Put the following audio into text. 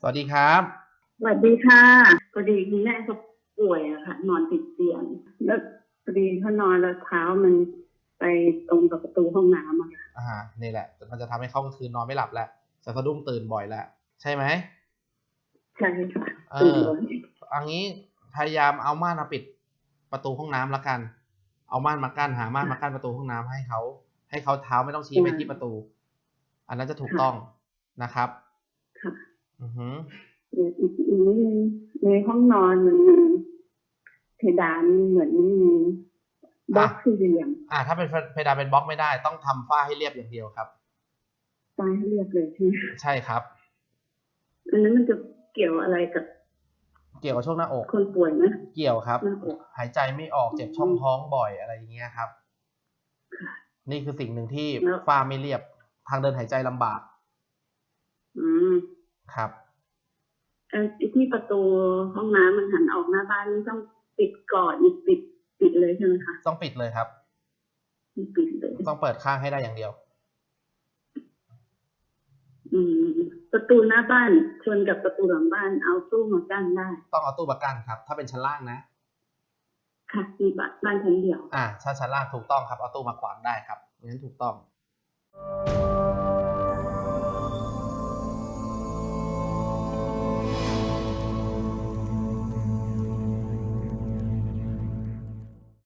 สวัสดีครับ สวัสดีค่ะพอดีคุณแม่เขาป่วยอะค่ะ นอนติดเตียง แล้วพอดีเขานอนแล้วเท้ามันไปตรงกับประตูห้องน้ำอะค่ะอ่านี่แหละ มันจะทำให้เข้ากลางคืนนอนไม่หลับแล้วจะสะดุ้งตื่นบ่อยแล้วใช่ไหม ใช่ค่ะเอตื่นอเลยอันนี้พยายามเอาม่านมาปิดประตูห้องน้ำละกัน เอาม่านมากั้นหาม่านมากั้นประตูห้องน้ำให้เขา ให้เขาเท้าไม่ต้องชี้ไปที่ประตู อันนั้นจะถูกต้องนะครับ ค่ะ อือหือเดี๋ยวอีกอีกนิดนึงในห้องนอนมันมีเพดานเหมือนมีบล็อกสี่เหลี่ยมอ่า ถ้าเป็นเพดานเป็นบล็อกไม่ได้ ต้องทำฝ้าให้เรียบอย่างเดียวครับตายให้เรียบเลยใช่ไหมใช่ครับอันนั้นมันจะเกี่ยวอะไรกับ เกี่ยวกับช่วงหน้าอก คนป่วยไหมเกี่ยวครับหน้าอกหายใจไม่ออกเจ็บช่องท้องบ่อยอะไรอย่างเงี้ยครับค่ะนี่คือสิ่งหนึ่งที่แล้วฝ้าไม่เรียบทางเดินหายใจลำบาก อืม ครับเอ่อไอ้ที่ประตูห้องน้ำมันหันออกหน้าบ้านนี่ต้องปิดก่อนอีกปิดปิดเลยใช่ไหมคะต้องปิดเลยครับปิดเลยต้องเปิดข้างให้ได้อย่างเดียว อืม ประตูหน้าบ้านชนกับประตูหลังบ้านเอาตู้มากั้นได้ ต้องเอาตู้ประกันครับ ถ้าเป็นชั้นล่างนะค่ะมีบ้านบ้านชั้นเดียว อ่าถ้าชั้นล่างถูกต้องครับเอาตู้มาขวางได้ครับงั้นถูกต้อง